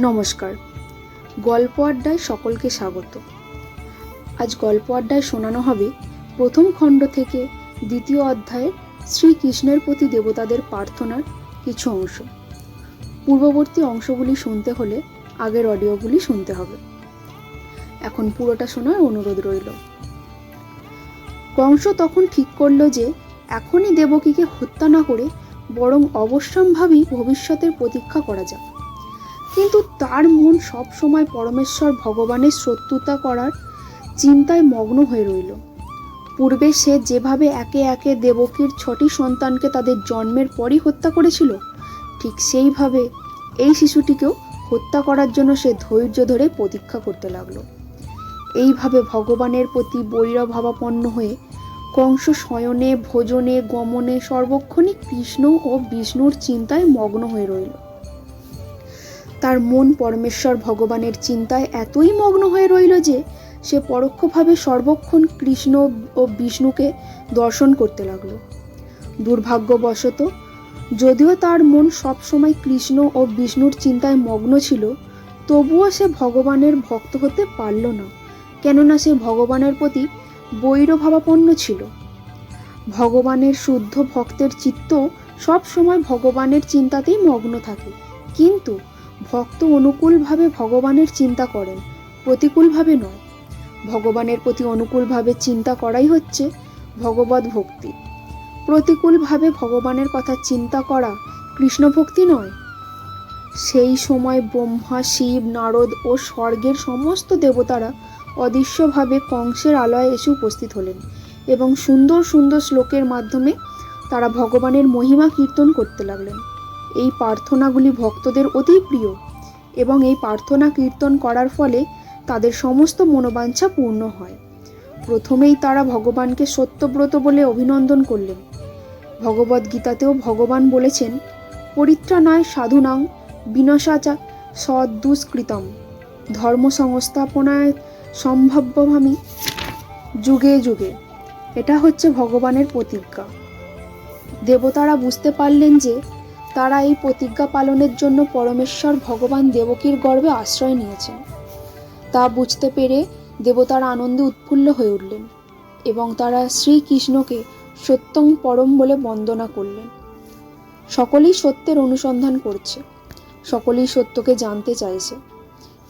নমস্কার। গল্প আড্ডায় সকলকে স্বাগত। আজ গল্প আড্ডায় শোনানো হবে প্রথম খণ্ড থেকে দ্বিতীয় অধ্যায়ে শ্রীকৃষ্ণের প্রতি দেবতাদের প্রার্থনার কিছু অংশ। পূর্ববর্তী অংশগুলি শুনতে হলে আগের অডিওগুলি শুনতে হবে। এখন পুরোটা শোনার অনুরোধ রইল। কংস তখন ঠিক করল যে, এখনই দেবকীকে হত্যা না করে বরং অবশ্যম্ভাবী ভবিষ্যতের প্রতীক্ষা করা যাক। কিন্তু তার মন সব সময় পরমেশ্বর ভগবানের শত্রুতা করার চিন্তায় মগ্ন হয়ে রইল। পূর্বে সে যেভাবে একে একে দেবকীর ছটি সন্তানকে তাদের জন্মের পরই হত্যা করেছিল, ঠিক সেইভাবে এই শিশুটিকেও হত্যা করার জন্য সে ধৈর্য ধরে প্রতীক্ষা করতে লাগল। এইভাবে ভগবানের প্রতি বৈরভাবাপন্ন হয়ে কংস শয়নে, ভোজনে, গমনে সর্বক্ষণিক কৃষ্ণ ও বিষ্ণুর চিন্তায় মগ্ন হয়ে রইল। তার মন পরমেশ্বর ভগবানের চিন্তায় এতই মগ্ন হয়ে রইল যে সে পরোক্ষভাবে সর্বক্ষণ কৃষ্ণ ও বিষ্ণুকে দর্শন করতে লাগল। দুর্ভাগ্যবশত, যদিও তার মন সবসময় কৃষ্ণ ও বিষ্ণুর চিন্তায় মগ্ন ছিল, তবুও সে ভগবানের ভক্ত হতে পারল না, কেননা সে ভগবানের প্রতি বৈরভাবাপন্ন ছিল। ভগবানের শুদ্ধ ভক্তের চিত্ত সব সময় ভগবানের চিন্তাতেই মগ্ন থাকে, কিন্তু ভক্ত অনুকূলভাবে ভগবানের চিন্তা করেন, প্রতিকূলভাবে নয়। ভগবানের প্রতি অনুকূলভাবে চিন্তা করাই হচ্ছে ভগবত ভক্তি। প্রতিকূলভাবে ভগবানের কথা চিন্তা করা কৃষ্ণ ভক্তি নয়। সেই সময় ব্রহ্মা, শিব, নারদ ও স্বর্গের সমস্ত দেবতারা অদৃশ্যভাবে কংসের আলয়ে এসে উপস্থিত হলেন এবং সুন্দর সুন্দর শ্লোকের মাধ্যমে তারা ভগবানের মহিমা কীর্তন করতে লাগলেন। এই প্রার্থনাগুলি ভক্তদের অতি প্রিয় এবং এই প্রার্থনা কীর্তন করার ফলে তাদের সমস্ত মনোবাঞ্ছা পূর্ণ হয়। প্রথমেই তারা ভগবানকে সত্যব্রত বলে অভিনন্দন করলেন। ভগবদ গীতাতেও ভগবান বলেছেন, পরিত্রাণায় সাধুনাং বিনাশাচা সদ্দুষ্কৃতম ধর্ম সংস্থাপনায় সম্ভাব্যভামী যুগে যুগে। এটা হচ্ছে ভগবানের প্রতিজ্ঞা। দেবতারা বুঝতে পারলেন যে তারা এই প্রতিজ্ঞা পালনের জন্য পরমেশ্বর ভগবান দেবকীর গর্ভে আশ্রয় নিয়েছেন। তা বুঝতে পেরে দেবতারা আনন্দে উৎফুল্ল হয়ে উঠলেন এবং তারা শ্রীকৃষ্ণকে সত্যং পরম বলে বন্দনা করলেন। সকলেই সত্যের অনুসন্ধান করছে, সকলেই সত্যকে জানতে চাইছে।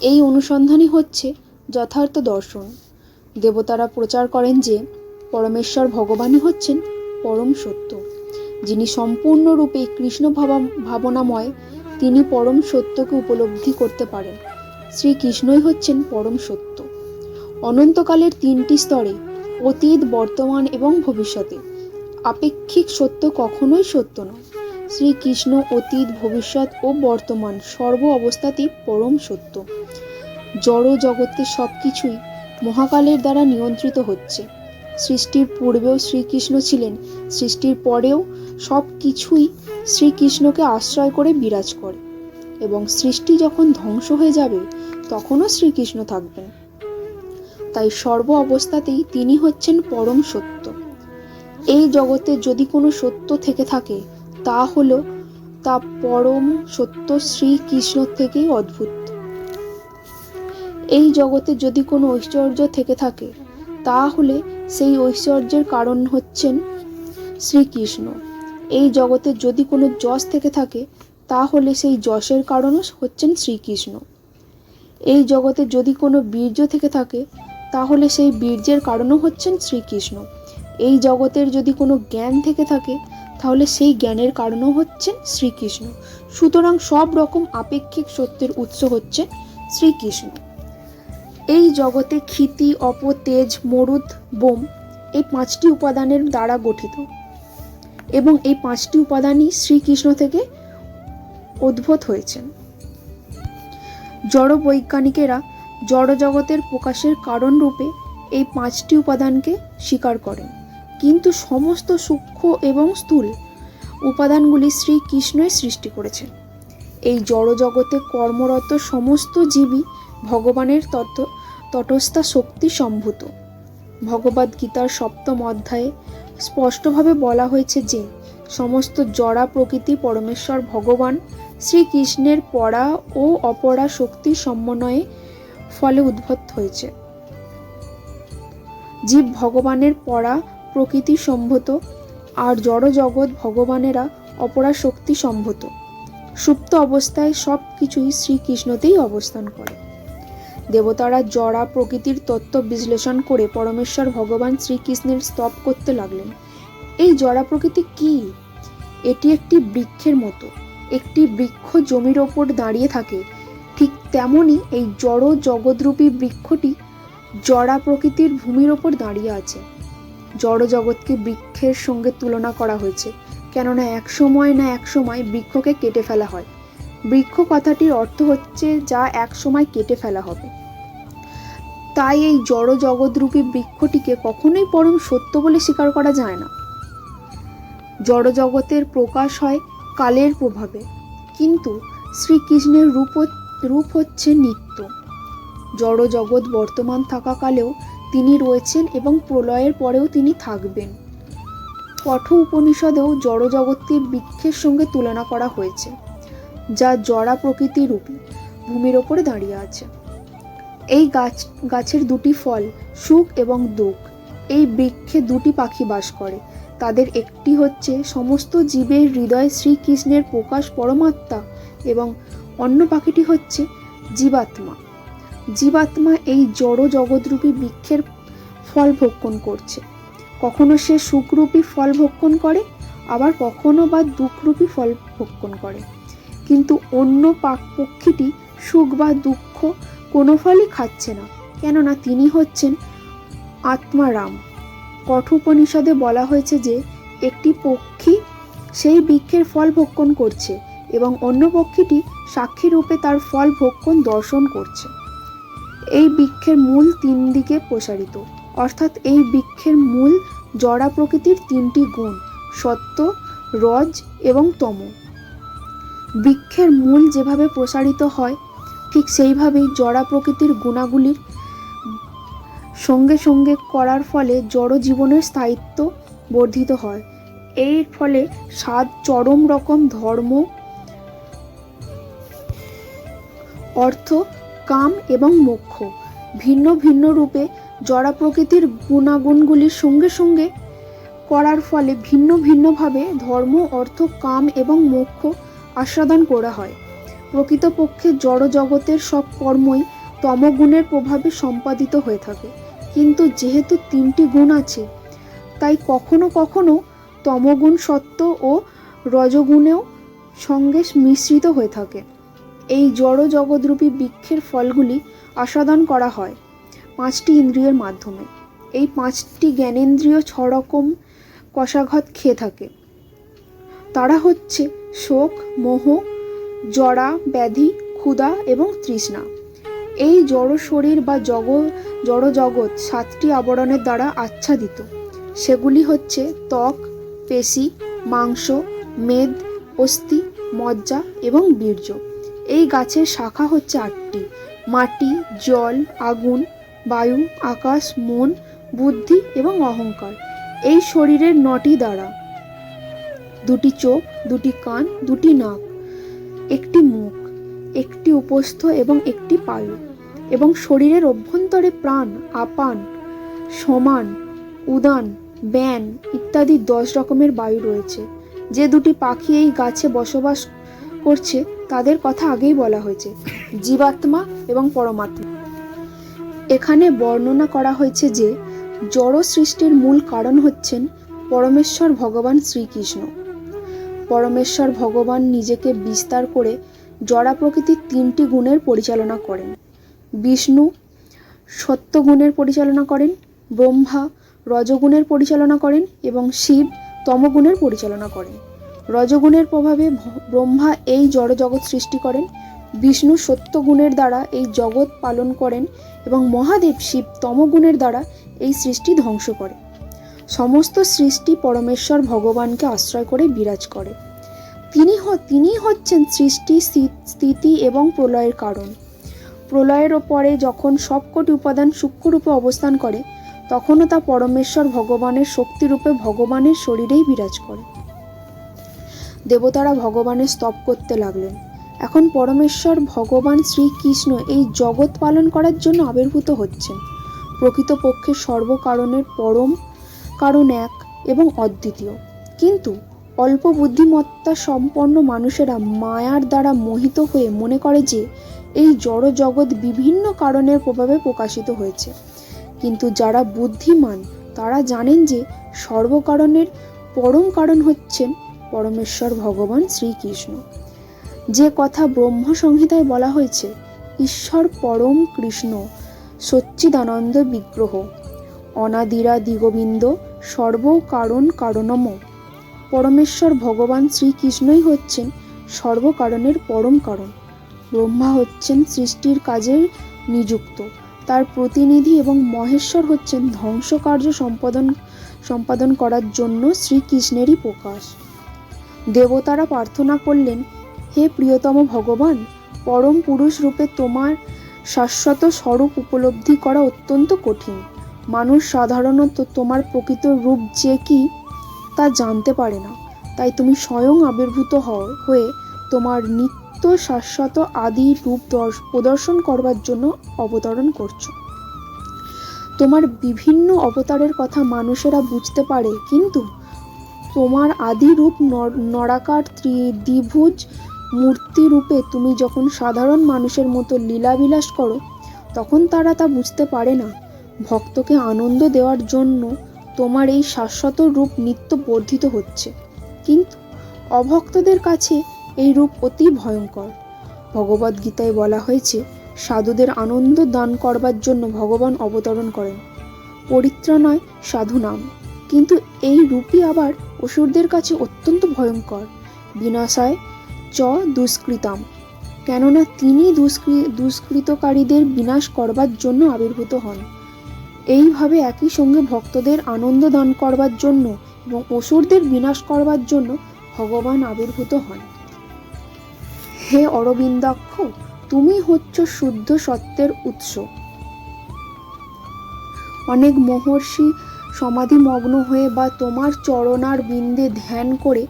এই অনুসন্ধানই হচ্ছে যথার্থ দর্শন। দেবতারা প্রচার করেন যে, পরমেশ্বর ভগবানই হচ্ছেন পরম সত্য। যিনি সম্পূর্ণরূপে কৃষ্ণ ভাবা ভাবনাময়, তিনি পরম সত্যকে উপলব্ধি করতে পারেন। শ্রীকৃষ্ণই হচ্ছেন পরম সত্য। অনন্তকালের তিনটি স্তরে, অতীত, বর্তমান এবং ভবিষ্যতে, আপেক্ষিক সত্য কখনোই সত্য নয়। শ্রীকৃষ্ণ অতীত, ভবিষ্যৎ ও বর্তমান সর্ব অবস্থাতেই পরম সত্য। জড় জগতে সব কিছুই মহাকালের দ্বারা নিয়ন্ত্রিত হচ্ছে। সৃষ্টির পূর্বেও শ্রীকৃষ্ণ ছিলেন, সৃষ্টির পরেও সব কিছুই শ্রীকৃষ্ণকে আশ্রয় করে বিরাজ করে এবং সৃষ্টি যখন ধ্বংস হয়ে যাবে, তখনও শ্রীকৃষ্ণ থাকবেন। তাই সর্ব অবস্থাতেই তিনি হচ্ছেন পরম সত্য। এই জগতে যদি কোনো সত্য থেকে থাকে, তা হলো তা পরম সত্য শ্রীকৃষ্ণ থেকেই অদ্ভুত। এই জগতে যদি কোনো ঐশ্বর্য থেকে থাকে তাহলে সেই ঐশ্বর্যের কারণ হচ্ছেন শ্রীকৃষ্ণ। এই জগতে যদি কোনো যশ থেকে থাকে, তাহলে সেই যশের কারণও হচ্ছেন শ্রীকৃষ্ণ। এই জগতে যদি কোনো বীর্য থেকে থাকে, তাহলে সেই বীর্যের কারণও হচ্ছেন শ্রীকৃষ্ণ। এই জগতের যদি কোনো জ্ঞান থেকে থাকে, তাহলে সেই জ্ঞানের কারণও হচ্ছেন শ্রীকৃষ্ণ। সুতরাং সব রকম আপেক্ষিক সত্যের উৎস হচ্ছে শ্রীকৃষ্ণ। এই জগতে ক্ষিতি অপ তেজ মরুদ, বোম এই পাঁচটি উপাদানের দ্বারা গঠিত। এবং এই পাঁচটি উপাদানই শ্রীকৃষ্ণ থেকে উদ্ভূত হয়েছেন। জড় বৈজ্ঞানিকেরা জড় জগতের প্রকাশের কারণ রূপে এই পাঁচটি উপাদানকে স্বীকার করেন। কিন্তু সমস্ত সূক্ষ্ম এবং স্থূল উপাদানগুলি শ্রীকৃষ্ণই সৃষ্টি করেছেন। এই জড় জগতে কর্মরত সমস্ত জীবই ভগবানের তত্ত্ব, তটস্থা শক্তি সম্ভূত। ভগবদ গীতার সপ্তম অধ্যায়ে স্পষ্টভাবে বলা হয়েছে যে, সমস্ত জড়া প্রকৃতি পরমেশ্বর ভগবান শ্রীকৃষ্ণের পড়া ও অপরা শক্তির সমন্বয়ে ফলে উদ্ভূত হয়েছে। জীব ভগবানের পড়া প্রকৃতি সম্ভূত আর জড়জগৎ ভগবানেরা অপরা শক্তি সম্ভূত। সুপ্ত অবস্থায় সব কিছুই শ্রীকৃষ্ণতেই অবস্থান করে। দেবতারা জড়া প্রকৃতির তত্ত্ব বিশ্লেষণ করে পরমেশ্বর ভগবান শ্রীকৃষ্ণের স্তব করতে লাগলেন। এই জড়া প্রকৃতি কি? এটি একটি বৃক্ষের মতো। একটি বৃক্ষ জমির ওপর দাঁড়িয়ে থাকে। ঠিক তেমনই এই জড় জগৎরূপী বৃক্ষটি জড়া প্রকৃতির ভূমির ওপর দাঁড়িয়ে আছে। জড় জগৎকে বৃক্ষের সঙ্গে তুলনা করা হয়েছে। কেননা এক সময় না এক সময় বৃক্ষকে কেটে ফেলা হয়। বৃক্ষ কথাটির অর্থ হচ্ছে যা এক সময় কেটে ফেলা হবে। তাই এই জড় জগৎরূপী বৃক্ষটিকে কখনোই পরম সত্য বলে স্বীকার করা যায় না। জড় জগতের প্রকাশ হয় কালের প্রভাবে, কিন্তু শ্রীকৃষ্ণের রূপ রূপ হচ্ছে নিত্য। জড় জগৎ বর্তমান থাকাকালেও তিনি রয়েছেন এবং প্রলয়ের পরেও তিনি থাকবেন। কঠ উপনিষদেও জড় জগৎকে বৃক্ষের সঙ্গে তুলনা করা হয়েছে। যা জড়া প্রকৃতি রূপী ভূমির ওপরে দাঁড়িয়ে আছে। এই গাছ, গাছের দুটি ফল, সুখ এবং দুঃখ, এই বৃক্ষে দুটি পাখি বাস করে। তাদের একটি হচ্ছে সমস্ত জীবের হৃদয় শ্রীকৃষ্ণের প্রকাশ পরমাত্মা এবং অন্য পাখিটি হচ্ছে জীবাত্মা। জীবাত্মা এই জড় জগৎরূপী বৃক্ষের ফল ভক্ষণ করছে। কখনো সে সুখরূপী ফল ভক্ষণ করে, আবার কখনো বা দুঃখরূপী ফল ভক্ষণ করে। কিন্তু অন্য পাক পক্ষীটি সুখ বা দুঃখ কোনো ফলই খাচ্ছে না। কেননা তিনি হচ্ছেন আত্মারাম। কঠোপনিষদে বলা হয়েছে যে, একটি পক্ষী সেই বৃক্ষের ফল ভক্ষণ করছে এবং অন্য পক্ষীটি সাক্ষী রূপে তার ফল ভক্ষণ দর্শন করছে। এই বৃক্ষের মূল তিন দিকে প্রসারিত। অর্থাৎ এই বৃক্ষের মূল জড়া প্রকৃতির তিনটি গুণ, সত্য, রজ এবং তম। বৃক্ষের মূল যেভাবে প্রসারিত হয়, ঠিক সেইভাবেই জড়া প্রকৃতির গুণাগুলির সঙ্গে সঙ্গে করার ফলে জড় জীবনের স্থায়িত্ব বর্ধিত হয়। এর ফলে সাত চরম রকম ধর্ম, অর্থ, কাম এবং মোক্ষ ভিন্ন ভিন্ন রূপে জড়া প্রকৃতির গুণাগুণগুলির সঙ্গে সঙ্গে করার ফলে ভিন্ন ভিন্নভাবে ধর্ম, অর্থ, কাম এবং মোক্ষ আস্বাদন করা হয়। প্রকৃতপক্ষে জড় জগতের সব কর্মই তমগুণের প্রভাবে সম্পাদিত হয়ে থাকে। কিন্তু যেহেতু তিনটি গুণ আছে, তাই কখনো কখনো তমগুণ সত্য ও রজগুণেও সঙ্গে মিশ্রিত হয়ে থাকে। এই জড় জগৎরূপী বৃক্ষের ফলগুলি আস্বাদন করা হয় পাঁচটি ইন্দ্রিয়ের মাধ্যমে। এই পাঁচটি জ্ঞানেন্দ্রিয় ছরকম রকম কষাঘাত খেয়ে থাকে। তারা হচ্ছে শোক, মোহ জড়া ব্যাধি, ক্ষুধা এবং তৃষ্ণা। এই জড় শরীর বা জগ জড় জগৎ সাতটি আবরণের দ্বারা আচ্ছাদিত। সেগুলি হচ্ছে ত্বক, পেশি, মাংস, মেদ, অস্থি, মজ্জা এবং বীর্য। এই গাছের শাখা হচ্ছে আটটি। মাটি, জল, আগুন, বায়ু, আকাশ, মন, বুদ্ধি এবং অহংকার। এই শরীরের নটি দ্বারা দুটি চোখ, দুটি কান, দুটি নাক, একটি মুখ, একটি উপস্থ এবং একটি পায়ু এবং শরীরের অভ্যন্তরে প্রাণ, আপান, সমান, উদান, ব্যান ইত্যাদি দশ রকমের বায়ু রয়েছে। যে দুটি পাখি এই গাছে বসবাস করছে, তাদের কথা আগেই বলা হয়েছে। জীবাত্মা এবং পরমাত্মা। এখানে বর্ণনা করা হয়েছে যে জড় সৃষ্টির মূল কারণ হচ্ছেন পরমেশ্বর ভগবান শ্রীকৃষ্ণ। পরমেশ্বর ভগবান নিজেকে বিস্তার করে জড়া প্রকৃতির তিনটি গুণের পরিচালনা করেন। বিষ্ণু সত্যগুণের পরিচালনা করেন, ব্রহ্মা রজগুণের পরিচালনা করেন এবং শিব তমগুণের পরিচালনা করেন। রজগুণের প্রভাবে ব্রহ্মা এই জড়জগৎ সৃষ্টি করেন, বিষ্ণু সত্যগুণের দ্বারা এই জগৎ পালন করেন এবং মহাদেব শিব তমগুণের দ্বারা এই সৃষ্টি ধ্বংস করে। সমস্ত সৃষ্টি পরমেশ্বর ভগবানকে আশ্রয় করে বিরাজ করে। তিনি তিনিই হচ্ছেন সৃষ্টি স্থিতি এবং প্রলয়ের কারণ। প্রলয়ের পরে যখন সবকটি উপাদান সূক্ষ্মরূপে অবস্থান করে, তখনও তা পরমেশ্বর ভগবানের শক্তিরূপে ভগবানের শরীরেই বিরাজ করে। দেবতারা ভগবানের স্তব করতে লাগলেন। এখন পরমেশ্বর ভগবান শ্রীকৃষ্ণ এই জগৎ পালন করার জন্য আবির্ভূত হচ্ছেন। প্রকৃতপক্ষে সর্বকারণের পরম কারণ এক এবং অদ্বিতীয়। কিন্তু অল্প বুদ্ধিমত্তা সম্পন্ন মানুষেরা মায়ার দ্বারা মোহিত হয়ে মনে করে যে এই জড় জগৎ বিভিন্ন কারণের প্রভাবে প্রকাশিত হয়েছে। কিন্তু যারা বুদ্ধিমান, তারা জানেন যে সর্বকারণের পরম কারণ হচ্ছেন পরমেশ্বর ভগবান শ্রীকৃষ্ণ। যে কথা ব্রহ্ম সংহিতায় বলা হয়েছে, ঈশ্বর পরম কৃষ্ণ, সচ্চিদানন্দ বিগ্রহ। অনাদিরা দিগোবিন্দ সর্বকারণ কারণম। পরমেশ্বর ভগবান শ্রীকৃষ্ণই হচ্ছেন সর্বকারণের পরম কারণ। ব্রহ্মা হচ্ছেন সৃষ্টির কাজে নিযুক্ত। তার প্রতিনিধি এবং মহেশ্বর হচ্ছেন ধ্বংসকার্য সম্পাদন সম্পাদন করার জন্য শ্রীকৃষ্ণেরই প্রকাশ। দেবতারা প্রার্থনা করলেন, হে প্রিয়তম ভগবান, পরম পুরুষ রূপে তোমার শাশ্বত স্বরূপ উপলব্ধি করা অত্যন্ত কঠিন। মানুষ সাধারণত তোমার প্রকৃত রূপ যে কি, তা জানতে পারে না। তাই তুমি স্বয়ং আবির্ভূত হয়ে তোমার নিত্য শাশ্বত আদি রূপ দর্শ- প্রদর্শন করবার জন্য অবতরণ করছ। তোমার বিভিন্ন অবতারের কথা মানুষেরা বুঝতে পারে, কিন্তু তোমার আদি রূপ নর- নরাকার ত্রি- দ্বিভুজ মূর্তি রূপে তুমি যখন সাধারণ মানুষের মতো লীলাবিলাস করো, তখন তারা তা বুঝতে পারে না। ভক্তকে আনন্দ দেওয়ার জন্য তোমার এই শাশ্বত রূপ নিত্য বর্ধিত হচ্ছে। কিন্তু অভক্তদের কাছে এই রূপ অতি ভয়ঙ্কর। ভগবদ্গীতায় বলা হয়েছে, সাধুদের আনন্দ দান করবার জন্য ভগবান অবতরণ করেন। পরিত্রাণয় সাধু নাম। কিন্তু এই রূপই আবার অসুরদের কাছে অত্যন্ত ভয়ঙ্কর। বিনাশায় চ দুষ্কৃতাম। কেননা তিনি দুষ্কৃ, দুষ্কৃতকারীদের বিনাশ করবার জন্য আবির্ভূত হন। এইভাবে একই সঙ্গে ভক্তদের আনন্দ দান করবার জন্য এবং অসুরদের বিনাশ করবার জন্য ভগবান আবির্ভূত হন। হে অরবিন্দাক্ষ, তুমি হচ্ছ শুদ্ধ সত্যের উৎস। অনেক মহর্ষি সমাধিমগ্ন হয়ে বা তোমার চরণার বিন্দে ধ্যান করে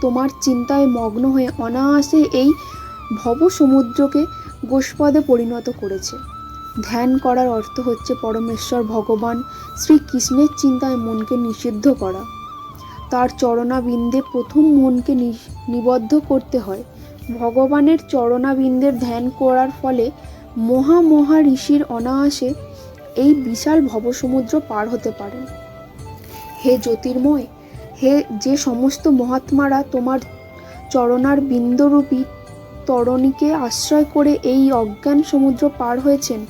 তোমার চিন্তায় মগ্ন হয়ে অনায়াসে এই ভবসমুদ্রকে গোষ্পদে পরিণত করেছে। ধ্যান করার অর্থ হচ্ছে পরমেশ্বর ভগবান শ্রীকৃষ্ণের চিন্তায় মনকে নিষিদ্ধ করা। তার চরণাবিন্দে প্রথম মনকে নিবদ্ধ করতে হয়। ভগবানের চরণাবিন্দের ধ্যান করার ফলে মহা মহা ঋষির অনায়াসে এই বিশাল ভবসমুদ্র পার হতে পারেন হে জ্যোতির্ময়, হে যে সমস্ত মহাত্মারা তোমার চরণার বিন্দুরূপী তরণীকে আশ্রয় করে এই অজ্ঞান সমুদ্র পার হয়েছেন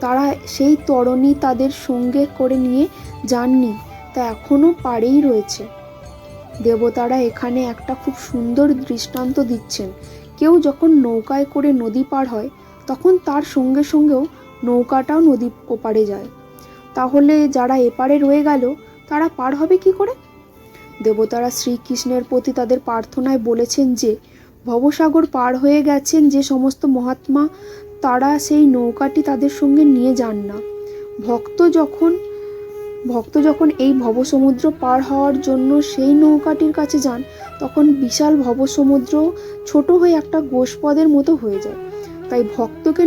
তারা সেই তরণী তাদের সঙ্গে করে নিয়ে যাননি, তা এখনও পারেই রয়েছে। দেবতারা এখানে একটা খুব সুন্দর দৃষ্টান্ত দিচ্ছেন। কেউ যখন নৌকায় করে নদী পার হয়, তখন তার সঙ্গে সঙ্গেও নৌকাটাও নদী ওপারে যায়। তাহলে যারা এপারে রয়ে গেল, তারা পার হবে কি করে? দেবতারা শ্রীকৃষ্ণের প্রতি তাদের প্রার্থনায় বলেছেন যে, ভবসাগর পার হয়ে গেছেন যে সমস্ত মহাত্মা তারা সেই নৌকাটি তাদের সঙ্গে নিয়ে যান না। ভক্ত যখন ভক্ত যখন এই ভবসমুদ্র পার হওয়ার জন্য সেই নৌকাটির কাছে যান, তখন বিশাল ভবসমুদ্র ছোট হয়ে একটা গোষ্পদের মতো হয়ে যায়। তাই ভক্তকে